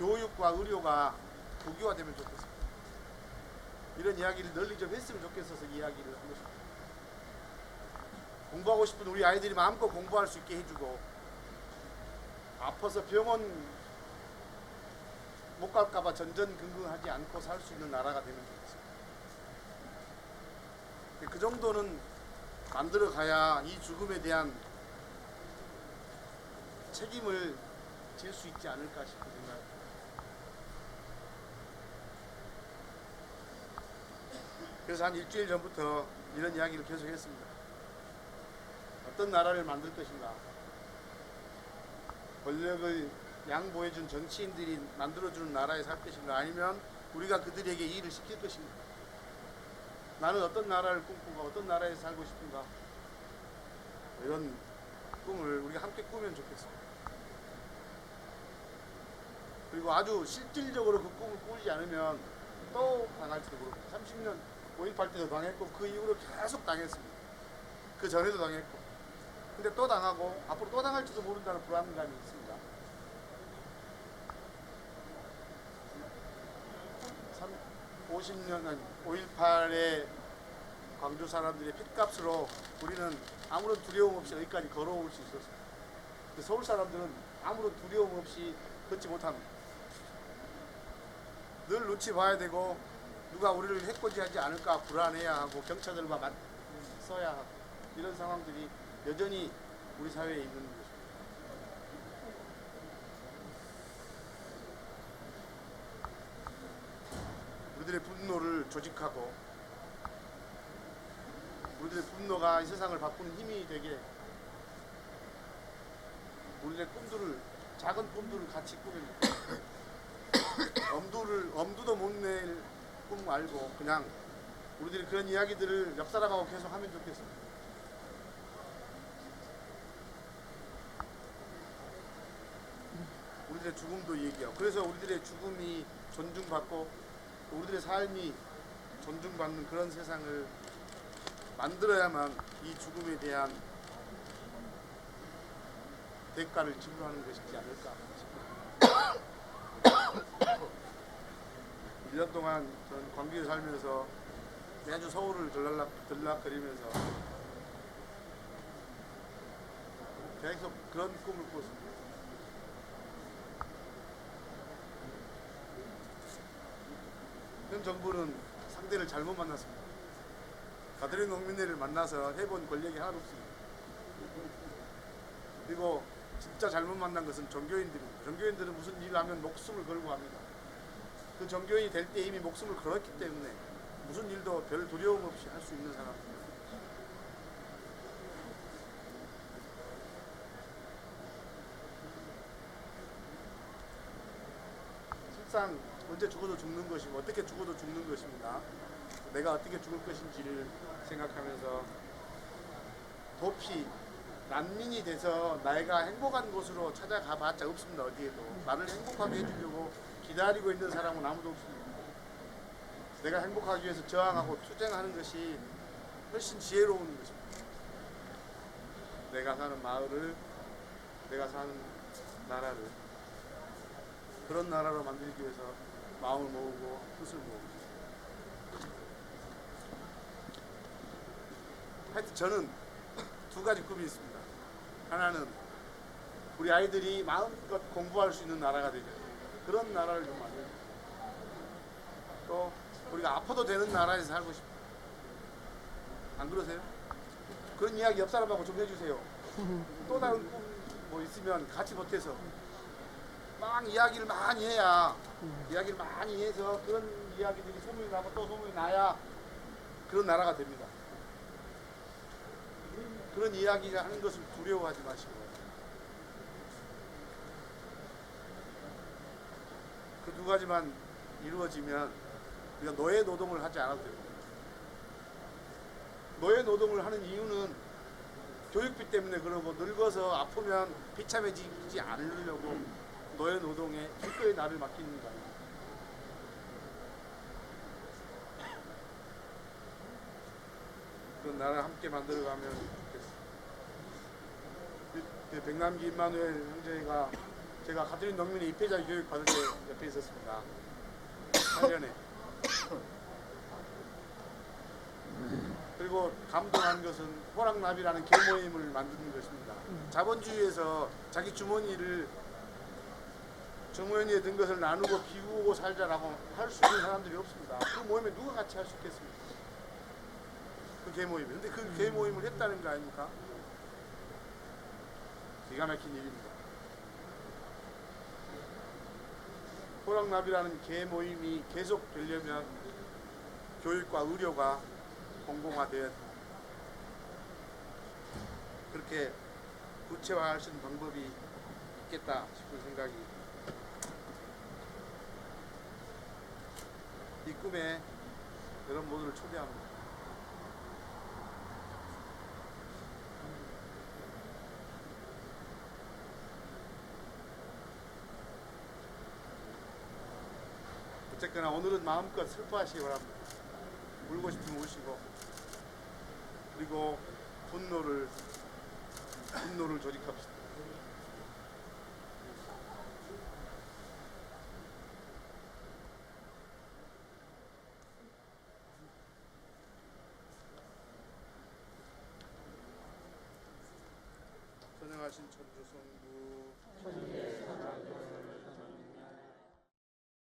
교육과 의료가 국유화되면 좋겠습니다. 이런 이야기를 널리 좀 했으면 좋겠어서 이야기를 한 것입니다. 공부하고 싶은 우리 아이들이 마음껏 공부할 수 있게 해주고 아파서 병원 못 갈까봐 전전긍긍하지 않고 살 수 있는 나라가 되면 좋겠습니다. 그 정도는 만들어 가야 이 죽음에 대한 책임을 질 수 있지 않을까 싶은 생각. 그래서 한 일주일 전부터 이런 이야기를 계속했습니다. 어떤 나라를 만들 것인가? 권력을 양보해준 정치인들이 만들어주는 나라에 살 것인가? 아니면 우리가 그들에게 이 일을 시킬 것인가? 나는 어떤 나라를 꿈꾸고 어떤 나라에 살고 싶은가? 이런 꿈을 우리가 함께 꾸면 좋겠습니다. 그리고 아주 실질적으로 그 꿈을 꾸지 않으면 또 당할지도 모릅니다. 30년 5.18 때도 당했고 그 이후로 계속 당했습니다. 그 전에도 당했고. 근데 또 당하고 앞으로 또 당할지도 모른다는 불안감이 있습니다. 50년, 아니, 5.18의 광주 사람들의 핏값으로 우리는 아무런 두려움 없이 여기까지 걸어올 수. 근데 서울 사람들은 아무런 두려움 없이 걷지 못합니다. 늘 눈치 봐야 되고 누가 우리를 해코지하지 않을까 불안해야 하고 경찰들과 맞서야 하고 이런 상황들이 여전히 우리 사회에 있는 것입니다. 우리들의 분노를 조직하고 우리들의 분노가 이 세상을 바꾸는 힘이 되게 우리의 꿈들을 작은 꿈들을 같이 꾸며줍니다. 엄두를 엄두도 못 낼 꿈 말고 그냥 우리들이 그런 이야기들을 옆 사람하고 계속 하면 좋겠습니다. 우리들의 죽음도 얘기하고 그래서 우리들의 죽음이 존중받고 우리들의 삶이 존중받는 그런 세상을 만들어야만 이 죽음에 대한 대가를 지불하는 것이지 않을까 싶습니다. 1년 동안 전 광주에 살면서 매주 서울을 들락락, 들락거리면서 계속 그런 꿈을 꿨습니다. 현 정부는 상대를 잘못 만났습니다. 가드리 농민회를 만나서 해본 권력이 하나도 없습니다. 그리고 진짜 잘못 만난 것은 종교인들입니다. 종교인들은 무슨 일을 하면 목숨을 걸고 합니다. 그 종교인이 될 때 이미 목숨을 걸었기 때문에 무슨 일도 별 두려움 없이 할 수 있는 사람입니다. 실상 언제 죽어도 죽는 것이고 어떻게 죽어도 죽는 것입니다. 내가 어떻게 죽을 것인지를 생각하면서 도피 난민이 돼서 내가 행복한 곳으로 찾아가 봤자 없습니다 어디에도 나를 행복하게 해주려고 기다리고 있는 사람은 아무도 없습니다 내가 행복하기 위해서 저항하고 투쟁하는 것이 훨씬 지혜로운 것입니다 내가 사는 마을을 내가 사는 나라를 그런 나라로 만들기 위해서 마음을 모으고 뜻을 모으고 하여튼 저는 두 가지 꿈이 있습니다. 하나는 우리 아이들이 마음껏 공부할 수 있는 나라가 되죠. 그런 나라를 좀 만들고 또 우리가 아파도 되는 나라에서 살고 싶어요. 안 그러세요? 그런 이야기 옆 사람하고 좀 해주세요. 또 다른 꿈뭐 있으면 같이 보태서 막 이야기를 많이 해야 이야기를 많이 해서 그런 이야기들이 소문이 나고 또 소문이 나야 그런 나라가 됩니다. 그런 이야기를 하는 것을 두려워하지 마시고 그 두 가지만 이루어지면 우리가 노예 노동을 하지 않아도 됩니다. 노예 노동을 하는 이유는 교육비 때문에 그러고 늙어서 아프면 비참해지지 않으려고 노예 노동에 기꺼이 나를 맡기는 거예요. 그런 나라 함께 만들어가면 좋겠어. 그 백남기 임마누엘 형제가 제가 가톨릭 농민의 입회자 교육 받을 때 옆에 있었습니다. 8년에. 그리고 감동한 것은 호랑나비라는 계모임을 만드는 것입니다. 자본주의에서 자기 주머니를 주머니에 든 것을 나누고 비우고 살자라고 할 수 있는 사람들이 없습니다. 그 모임에 누가 같이 할 수 있겠습니까? 그 계모임. 근데 그 계모임을 했다는 거 아닙니까? 기가 막힌 일입니다. 호랑나비라는 계모임이 계속 되려면 교육과 의료가 공공화되어야 됩니다. 그렇게 구체화할 수 있는 방법이 있겠다 싶은 생각이 이 꿈에 여러분 모두를 초대합니다. 어쨌거나 오늘은 마음껏 슬퍼하시기 바랍니다. 울고 싶으면 우시고 그리고 분노를 분노를 조직합시다.